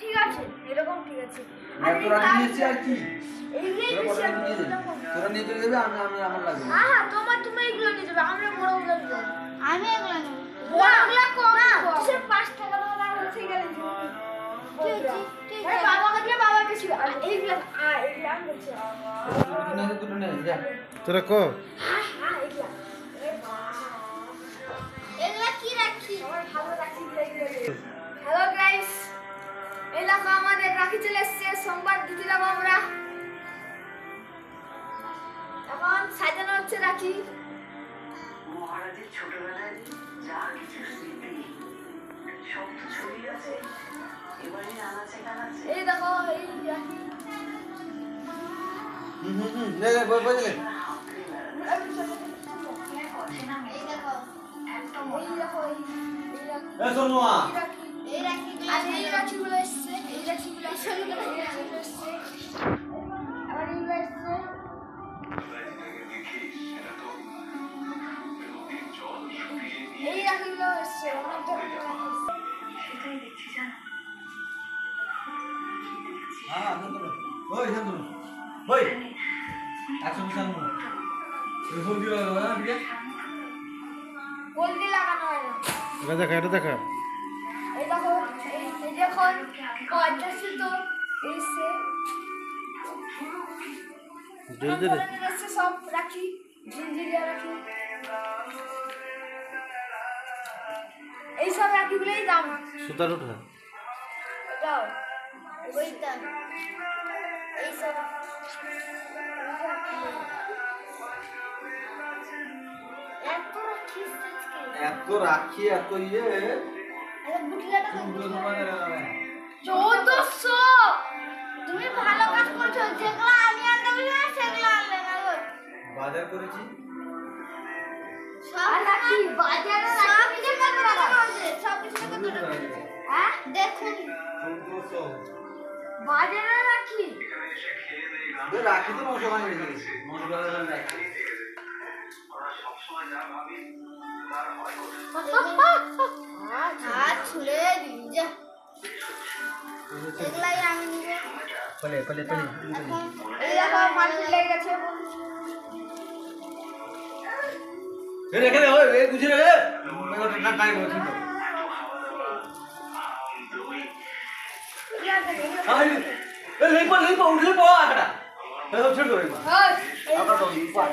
ঠিক আছে এরকম ঠিক আছে। আর তোরা নিয়েছি আর কি? তোরা নিয়ে। তোরা চলে যাবে আমি আমি আমার লাগবে। আহা তোমার তুমি এগুলো নিয়ে যাবে আমরা বড় বড় নিব আমি এগুলো নেব। কম না কিসের পাঁচ টাকা দাও না হচ্ছে গেলে ঠিক আছে, রাখি চলে এসছে সোমবার দিতে যাব আমরা। এখন সাজানো হচ্ছে রাখি। মহারাজের ছোটবেলায় যা কিছু স্মৃতি সব তো ছবি আছে। এবারে আনাচে কানাচে। এই দেখো এই রাখি। হুম হুম হুম নে নে বই বই নে। এই দেখো এই দেখো এই এই রাখি এই রাখি এই রাখি। এই এসছে। এই রাখিগুলো এসছে দেখছি জানো হ্যাঁ ওই শান্তনু ওই একশো শান্তনু হলদি লাগানো হয় না এটা দেখা এটা দেখা। অনেক ধীরে ধরনের এসছে সব রাখি ঝিঞ্জিরিয়া রাখি এইসব রাখিগুলোই দাম সুতার উঠা ওইটা এইসব এত রাখি এত রাখি এত ইয়ে। চৌদ্দশো। তুমি ভালো কাজ করছ যেগুলো আমি আনতে বলি সেগুলো আনলে না গো বাজার করেছি। সব রাখি বাজারে সব কিছু কত টাকা আছে সব কিছু কত টাকা আছে হ্যাঁ? দেখুন। চোদ্দশো। বাজারে রাখি? রাখি তো ভাঙে রাখি হাত যা নিব পলে পলে পলে এখন এই দেখো মাটি লেগে গেছে এ রেখে দে ওই এ গুছিয়ে রেখে দে না কাই বলছি তো আই এ লেই পা লেই পা উঠলে পা আটা এ সব ছেড়ে দে হয় আবার তো পা